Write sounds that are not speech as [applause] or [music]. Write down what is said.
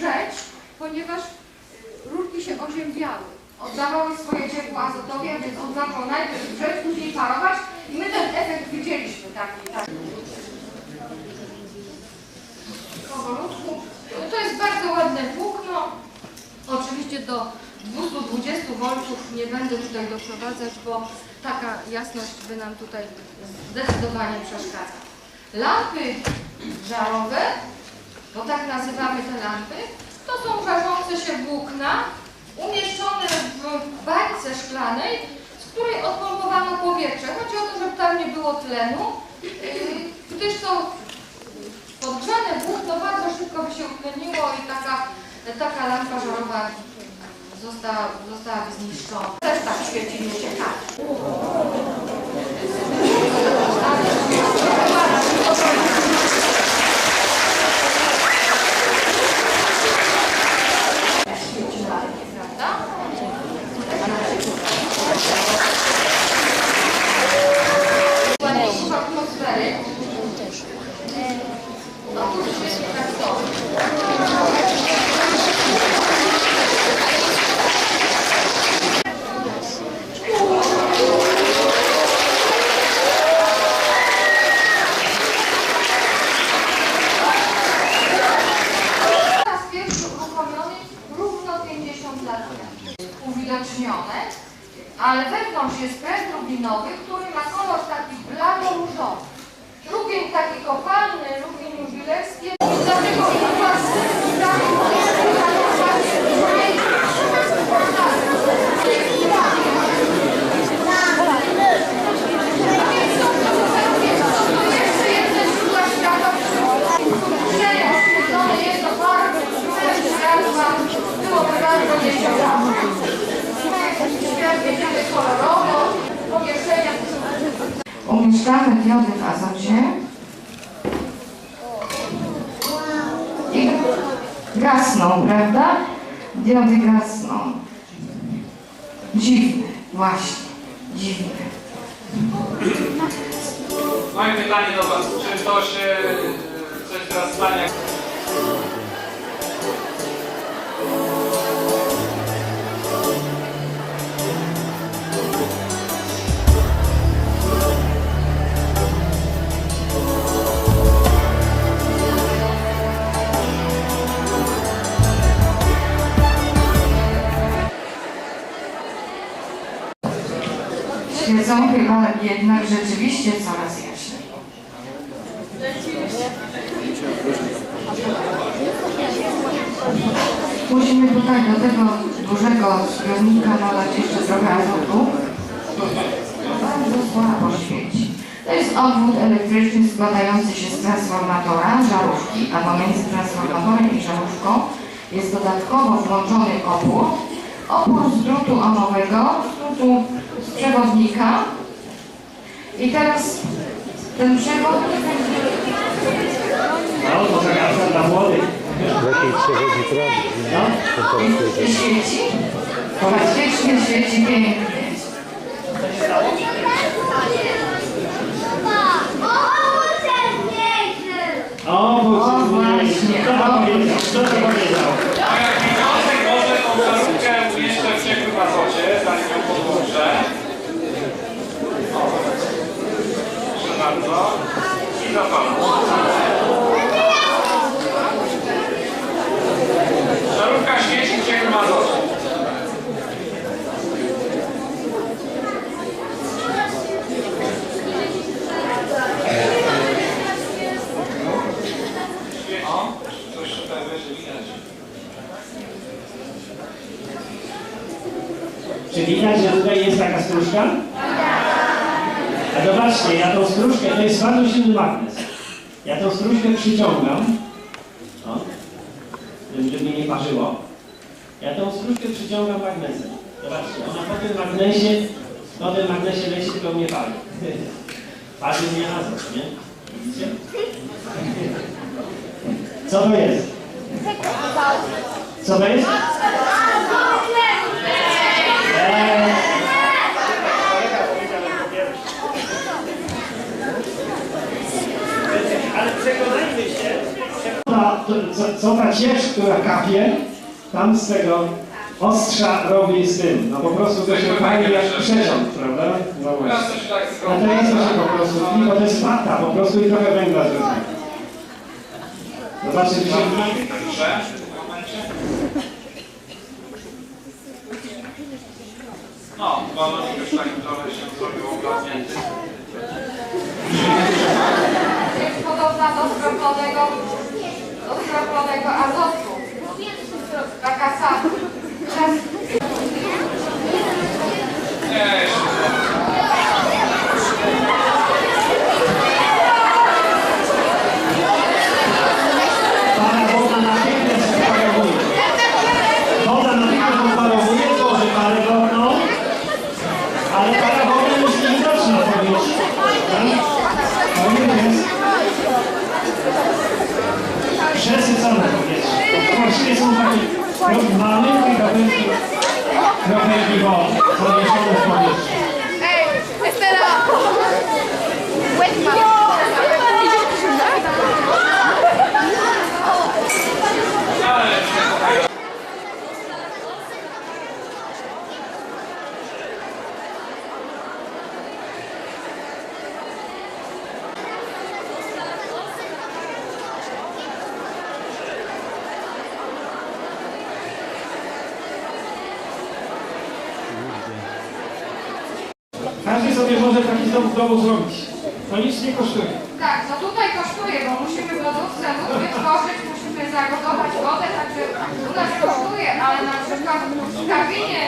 wrzeć, ponieważ y, rurki się oziębiały. Oddawały swoje ciepło azotowi, więc on zaczął najpierw wrzeć, później parować i my ten efekt widzieliśmy taki. taki. Powolutku. To jest bardzo ładne włókno. Oczywiście do 220 V nie będę tutaj doprowadzać, bo taka jasność by nam tutaj zdecydowanie przeszkadza. Lampy żarowe, bo tak nazywamy te lampy, to są żarzące się włókna umieszczone w bańce szklanej, z której odpompowano powietrze. Chodzi o to, żeby tam nie było tlenu, yy, gdyż to podgrzane włókno bardzo szybko by się utleniło i taka, taka lampa żarowa została, zostałaby zniszczona. Też tak się tak. Jest uwidocznione, ale wewnątrz jest pręt rubinowy, który ma kolor taki blado-różowy. Drugień taki kopalny, drugień jubilerski was jest to bardzo byłoby bardzo nieciekawe. Świat wiedziemy kolorowo, pomieszczenia Umieszczamy diody w azocie i gasną, prawda? Diody gasną. Dziwne, właśnie, dziwne. Moje pytanie do Was. Czy to się y, coś teraz stanie? Rzeczywiście coraz jaśniej. Musimy tutaj do tego dużego zbiornika nalać jeszcze trochę azotu. Bardzo słabo świeci. To jest obwód elektryczny składający się z transformatora, żarówki, a pomiędzy transformatorem i żarówką jest dodatkowo włączony opór. Opór z drutu omowego, z drutu z przewodnika. I teraz ten przewodnik No, to zagadka dla młodych. Lepiej przewodnik robi. No, i świeci. Faktycznie świeci pięknie. o, O, bo właśnie. Kto to powiedział? Kto to powiedział? A jak wniosek może tą żarówkę umieszczę w ciekłym azocie, zanim ją podłączę. O. Proszę bardzo. I zapalam. Żarówka świeci w ciekłym azocie. Świeci. Coś tutaj wyżej widać. Czy widać, że tutaj jest taka stróżka? A zobaczcie, ja tą stróżkę, to jest bardzo silny magnes. Ja tą stróżkę przyciągam, o, żeby, mnie nie parzyło. Ja tą stróżkę przyciągam magnesem. Zobaczcie, ona po tym magnesie, po tym magnesie leci, tylko mnie pali. [laughs] Parzy mnie azot, nie? Widzicie? Co to jest? Co to jest? Ale przekonajmy się. Co, ta ciecz, która kapie, tam z tego ostrza robi z tym. No po prostu to się fajnie jak przeciąg, prawda? No właśnie. A teraz to się po prostu, bo to jest fata, po prostu i trochę węgla zrobi. Zobaczcie, tak, że... No, balonik już tak trochę się zrobił ogarnięty. Jest podobna do skroplonego, do skroplonego azotu. Taka sama. Nie, 625 sobie może taki dom w domu zrobić. To nic nie kosztuje. Tak, no tutaj kosztuje, bo musimy w lodówce móc wytworzyć, musimy zagotować wodę, także u nas kosztuje, ale na przykład w kabinie,